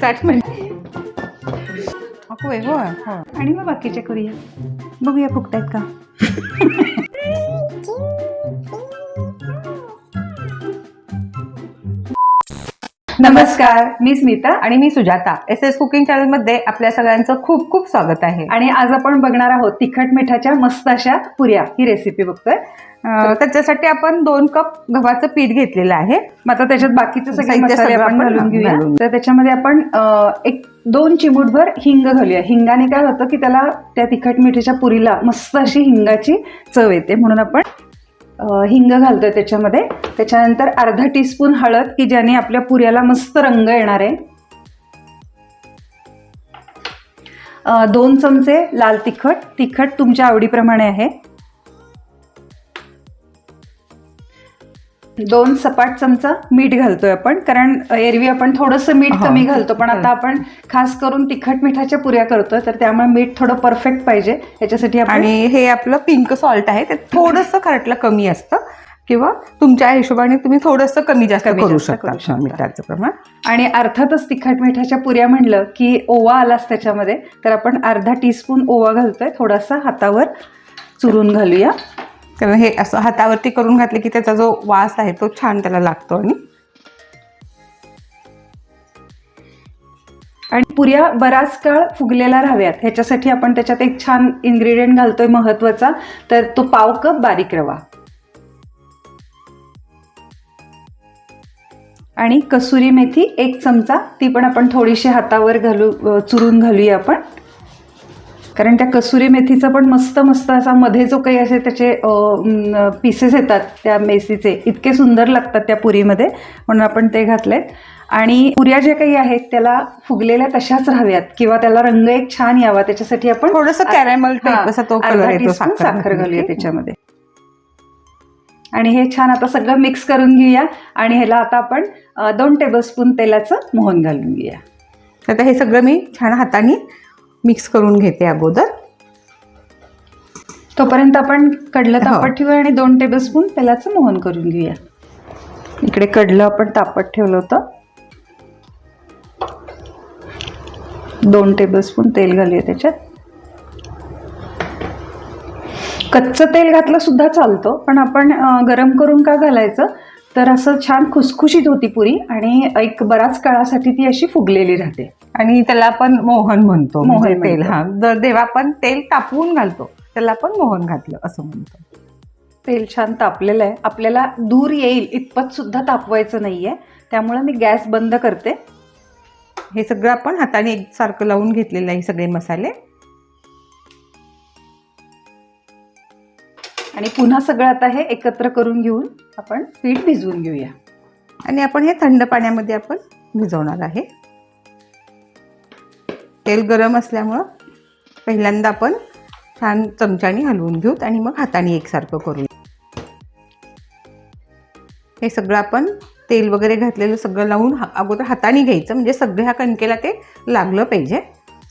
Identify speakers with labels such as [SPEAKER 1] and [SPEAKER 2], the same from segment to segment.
[SPEAKER 1] साठ मिनिट होय होय हो आणि मग बाकीचे करूया. बघूया फुगतायत का? नमस्कार. मी स्मिता
[SPEAKER 2] आणि मी सुजाता. एस एस कुकिंग चॅनलमध्ये आपल्या सगळ्यांचं खूप खूप स्वागत आहे.
[SPEAKER 1] आणि आज आपण बघणार आहोत तिखट मिठाच्या मस्त अशा पुऱ्या. ही रेसिपी बघतोय.
[SPEAKER 2] त्याच्यासाठी आपण दोन कप गव्हाचं पीठ घेतलेलं आहे.
[SPEAKER 1] मग आता त्याच्यात बाकीचे सगळे मसाले आपण घालून घेऊया. तर त्याच्यामध्ये आपण एक दोन चिमूटभर हिंग घालूया. हिंगाने काय होतं की त्याला त्या तिखट मिठाच्या पुरीला मस्त अशी हिंगाची चव येते. म्हणून आपण हिंग घालतो त्याच्यामध्ये. त्याच्यानंतर अर्धा टीस्पून हळद की ज्याने आपल्या पुऱ्याला मस्त रंग येणार आहे. दोन चमचे लाल तिखट. तिखट तुमच्या आवडीप्रमाणे आहे. दोन सपाट चमचा मीठ घालतोय आपण कारण एरवी आपण थोडंसं मीठ कमी घालतो. पण. आता आपण खास करून तिखट मिठाच्या पुऱ्या करतोय तर त्यामुळे मीठ थोडं परफेक्ट पाहिजे. याच्यासाठी आपण
[SPEAKER 2] आणि हे आपलं पिंक सॉल्ट आहे ते थोडंसं खरटलं कमी असतं. किंवा तुमच्या हिशोबाने तुम्ही थोडंसं कमी जास्त करू शकता. मिठाचं प्रमाण.
[SPEAKER 1] आणि अर्थातच तिखट मिठाच्या पुऱ्या म्हणलं की ओवा आलाच त्याच्यामध्ये तर आपण अर्धा टीस्पून ओवा घालतोय थोडासा हातावर चुरून घालूया.
[SPEAKER 2] तर हे असं हातावरती करून घातले की त्याचा जो वास आहे तो छान त्याला लागतो आणि
[SPEAKER 1] आणि पुऱ्या बराच काळ फुगलेल्या राहाव्यात ह्याच्यासाठी आपण त्याच्यात एक छान इन्ग्रेडियंट घालतोय महत्त्वाचा. तर तो पाव कप बारीक रवा. आणि कसुरी मेथी एक चमचा. ती पण आपण थोडीशी हातावर घालू चुरून घालूया आपण. कारण त्या कसुरी मेथीचा पण मस्त मस्त असा मध्ये जो काही असे त्याचे पीसेस येतात त्या मेथीचे इतके सुंदर लागतात त्या पुरीमध्ये म्हणून आपण ते घातलेत. आणि पुऱ्या ज्या काही आहेत त्याला फुगलेल्या तशाच राहाव्यात किंवा त्याला रंग एक छान यावा त्याच्यासाठी आपण
[SPEAKER 2] थोडंसं कॅरेमल
[SPEAKER 1] साखर. घालूया. त्याच्यामध्ये. आणि हे छान आता सगळं मिक्स करून घेऊया. आणि ह्याला आता आपण दोन टेबलस्पून तेलाचं मोहन घालून घेऊया.
[SPEAKER 2] आता हे सगळं मी छान हाताने मिक्स करून घेते अगोदर.
[SPEAKER 1] तोपर्यंत आपण कडलं
[SPEAKER 2] हो.
[SPEAKER 1] तापत ठेवूया आणि दोन टेबलस्पून तेलाचं मोहन करून घेऊया. इकडे कडलं आपण तापत ठेवलं होतं. दोन टेबलस्पून तेल घालूया त्याच्यात. कच्चं तेल घातलं सुद्धा चालतं पण आपण गरम करून का घालायचं? तर असं छान खुसखुशीत होती पुरी आणि एक बराच काळासाठी ती अशी फुगलेली राहते.
[SPEAKER 2] आणि त्याला आपण मोहन म्हणतो
[SPEAKER 1] मोहन
[SPEAKER 2] म्हणजे तेल. हा. जर जेव्हा आपण तेल तापवून घालतो. त्याला आपण मोहन घातलं असं म्हणतो.
[SPEAKER 1] तेल छान तापलेलं आहे. आपल्याला दूर येईल इतपत सुद्धा तापवायचं नाहीये. त्यामुळे मी गॅस बंद करते.
[SPEAKER 2] हे सगळं आपण हाताने एकसारखं लावून घेतलेलं आहे सगळे मसाले.
[SPEAKER 1] आणि पुन्हा सगळं आता हे एकत्र करून घेऊन आपण पीठ भिजवून घेऊया.
[SPEAKER 2] आणि आपण हे थंड पाण्यामध्ये आपण भिजवणार आहे. तेल गरम असल्यामुळं पहिल्यांदा आपण छान चमच्याने हलवून घेऊत आणि मग हाताने एकसारखं करू हे सगळं आपण तेल वगैरे घातलेलं सगळं लावून हा- अगोदर हाताने घ्यायचं. म्हणजे सगळ्या कणकेला ते लागलं पाहिजे.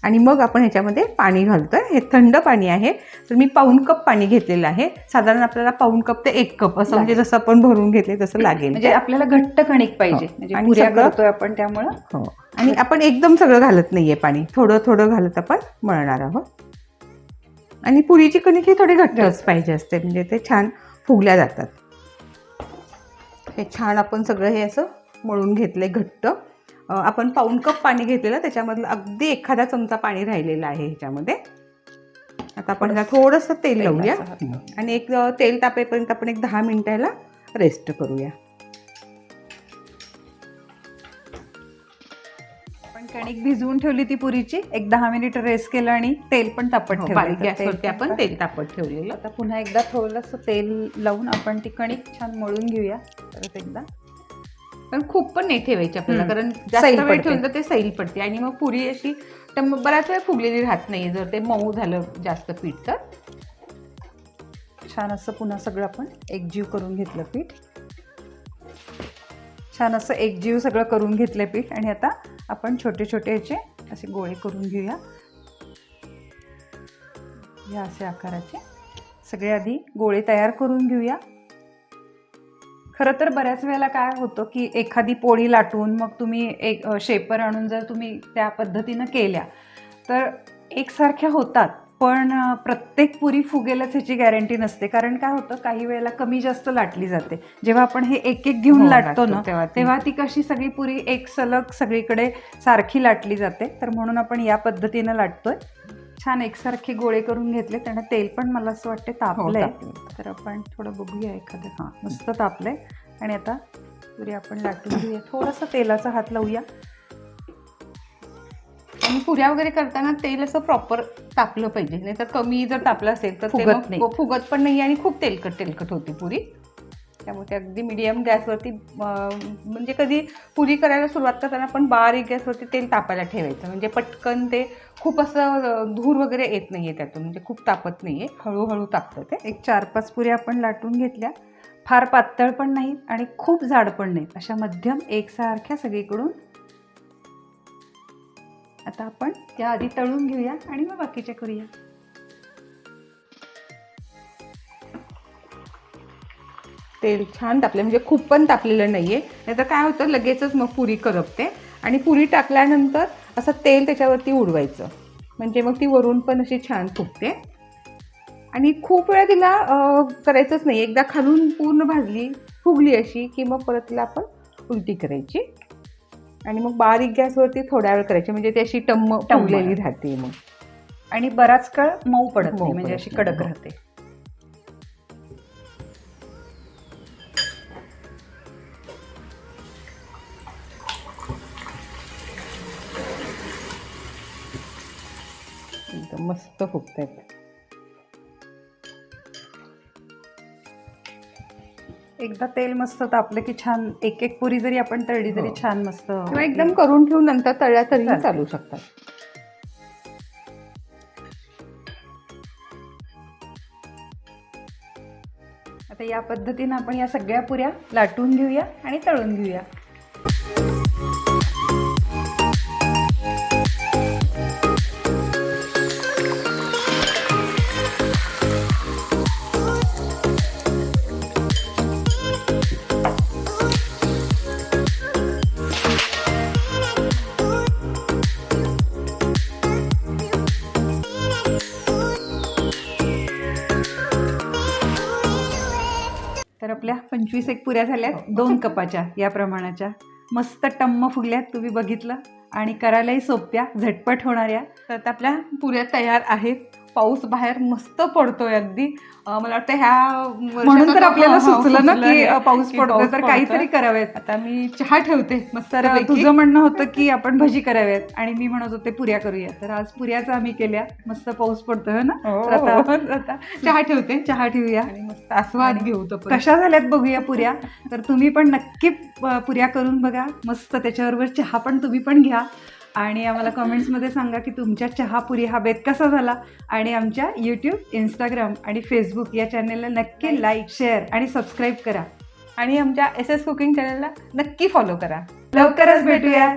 [SPEAKER 2] आणि मग आपण ह्याच्यामध्ये पाणी घालतोय. हे थंड पाणी आहे. तर मी पाऊन कप पाणी घेतलेलं आहे. साधारण आपल्याला पाऊन कप ते एक कप असं म्हणजे जसं आपण भरून घेतले तसं लागेल.
[SPEAKER 1] म्हणजे आपल्याला घट्ट कणिक पाहिजे.
[SPEAKER 2] हो.
[SPEAKER 1] म्हणजे
[SPEAKER 2] आणि
[SPEAKER 1] करतोय आपण त्यामुळं.
[SPEAKER 2] हो. आणि आपण एकदम सगळं घालत नाहीये पाणी. थोडं थोडं घालत आपण मळणार आहोत. आणि पुरीची कणिक ही थोडी घट्टच पाहिजे असते. म्हणजे ते छान फुगल्या जातात. हे छान आपण सगळं हे असं मळून घेतलंय घट्ट. आपण पाऊन कप पाणी घेतलेलं त्याच्यामधलं अगदी एखादा चमचा पाणी राहिलेलं आहे ह्याच्यामध्ये. आता आपण ह्याला थोडंसं तेल लावूया. आणि एक तेल तापेपर्यंत आपण एक दहा मिनिटाला रेस्ट करूया.
[SPEAKER 1] आपण कणिक भिजवून ठेवली ती पुरीची. एक दहा मिनिट रेस्ट केलं आणि तेल पण तापत
[SPEAKER 2] हो,
[SPEAKER 1] ठेवलं
[SPEAKER 2] गॅसवरती आपण तेल तापत ठेवलेलं.
[SPEAKER 1] आता पुन्हा एकदा थोडंसं तेल लावून आपण ती कणिक छान मळून घेऊया. परत एकदा.
[SPEAKER 2] पण खूप पण नाही ठेवायची आपल्याला. कारण जास्त
[SPEAKER 1] सैल
[SPEAKER 2] वेळ. ठेवलं तर ते सैल पडते. आणि मग पुरी अशी तर मग बऱ्याच वेळ फुगलेली राहत नाही जर ते मऊ झालं जास्त पीठ तर.
[SPEAKER 1] छान असं पुन्हा सगळं आपण एकजीव करून घेतलं पीठ. छान असं एकजीव सगळं करून घेतलं पीठ. आणि आता आपण छोटे छोटे याचे असे गोळे करून घेऊया. या असे आकाराचे. सगळे आधी गोळे तयार करून घेऊया. खरं तर बऱ्याच वेळेला काय होतं की एखादी पोळी लाटून मग तुम्ही एक शेपर आणून जर तुम्ही त्या पद्धतीनं केल्या तर एकसारख्या होतात. पण प्रत्येक पुरी फुगेलच ह्याची गॅरंटी नसते. कारण काय होतं काही वेळेला कमी जास्त लाटली जाते. जेव्हा आपण हे एक एक घेऊन
[SPEAKER 2] हो,
[SPEAKER 1] लाटतो ना
[SPEAKER 2] तेव्हा
[SPEAKER 1] तेव्हा ती कशी सगळी पुरी एक सलग सगळीकडे सारखी लाटली जाते. तर म्हणून आपण या पद्धतीनं लाटतोय. छान एकसारखे गोळे करून घेतले त्याने तेल पण मला असं वाटते
[SPEAKER 2] हो,
[SPEAKER 1] तापलंय. तर आपण थोडं बघूया एखादं. हां. मस्त तापलंय. आणि आता पुरी आपण लाटून घेऊया. थोडासा तेलाचा हात लावूया.
[SPEAKER 2] आणि पुऱ्या वगैरे करताना तेल असं प्रॉपर तापलं पाहिजे. नाही तर कमी जर तापलं असेल तर ते
[SPEAKER 1] फुगत नाही.
[SPEAKER 2] फुगत पण नाही आणि खूप तेलकट तेलकट होती पुरी. त्यामुळे ते अगदी मिडियम गॅसवरती म्हणजे कधी पुरी करायला सुरुवात करताना पण बारीक गॅसवरती तेल तापायला ठेवायचं. म्हणजे पटकन ते खूप असं धूर वगैरे येत नाहीये त्यातून. म्हणजे खूप तापत नाहीये. हळूहळू तापतं ते.
[SPEAKER 1] एक चार पाच पुऱ्या आपण लाटून घेतल्या. फार पातळ पण नाहीत आणि खूप जाड पण नाहीत. अशा मध्यम एकसारख्या सगळीकडून आता आपण त्या आधी तळून घेऊया आणि मग बाकीच्या करूया.
[SPEAKER 2] तेल छान तापलं म्हणजे खूप पण तापलेलं नाहीये. नाहीतर काय होतं लगेचच मग पुरी करपते. आणि पुरी टाकल्यानंतर असं तेल त्याच्यावरती उडवायचं. म्हणजे मग ती वरून पण अशी छान फुगते. आणि खूप वेळा तिला करायचंच नाही. एकदा खालून पूर्ण भाजली फुगली अशी की मग परत तिला आपण उलटी करायची. आणि मग बारीक गॅसवरती थोड्या वेळ करायची. म्हणजे ती अशी टम्म. फुगलेली राहते मग.
[SPEAKER 1] आणि बराच काळ मऊ पडत नाही म्हणजे अशी
[SPEAKER 2] नाही,
[SPEAKER 1] कडक
[SPEAKER 2] हो.
[SPEAKER 1] राहते.
[SPEAKER 2] मस्त फुगतायत
[SPEAKER 1] एकदा तेल मस्त तापलं की छान एक एक पुरी जरी आपण तळली तरी
[SPEAKER 2] हो.
[SPEAKER 1] छान मस्त
[SPEAKER 2] किंवा एकदम करून ठेवून नंतर तळ्या तरी. चालू शकतात
[SPEAKER 1] आता या पद्धतीनं आपण या सगळ्या पुऱ्या लाटून घेऊया आणि तळून घेऊया आपल्या पंचवीस एक पुऱ्या झाल्यात. दोन कपाच्या या प्रमाणाच्या. मस्त टम्म फुगल्यात तुम्ही बघितलं. आणि करायलाही सोप्या झटपट होणाऱ्या.
[SPEAKER 2] तर आता आपल्या पुऱ्या तयार आहेत. पाऊस बाहेर मस्त पडतोय अगदी. मला वाटतं ह्या
[SPEAKER 1] म्हणून तर आपल्याला
[SPEAKER 2] हा, हा,
[SPEAKER 1] सुचलं ना की पाऊस पडतोय तर. काहीतरी करावेत.
[SPEAKER 2] आता मी चहा ठेवते मस्त
[SPEAKER 1] तुझं म्हणणं होतं की आपण भजी कराव्यात आणि मी म्हणत होते पुऱ्या करूया. तर आज पुऱ्याच आम्ही केल्या. मस्त पाऊस पडतोय ना? तर आता
[SPEAKER 2] आता चहा ठेवते.
[SPEAKER 1] चहा ठेवूया.
[SPEAKER 2] आणि मस्त आस्वाद घेऊ तो
[SPEAKER 1] कशा झाल्यात बघूया पुऱ्या? तर तुम्ही पण नक्की पुऱ्या करून बघा. मस्त त्याच्याबरोबर चहा पण तुम्ही पण घ्या. आणि आम्हाला कमेंट्समध्ये सांगा की तुमच्या चहा पुरी हा बेत कसा झाला. आणि आमच्या यूट्यूब इंस्टाग्राम आणि फेसबुक या चॅनेलला नक्की लाईक शेअर आणि सबस्क्राईब करा.
[SPEAKER 2] आणि आमच्या एस एस कुकिंग चॅनलला नक्की फॉलो करा.
[SPEAKER 1] लवकरच भेटूया.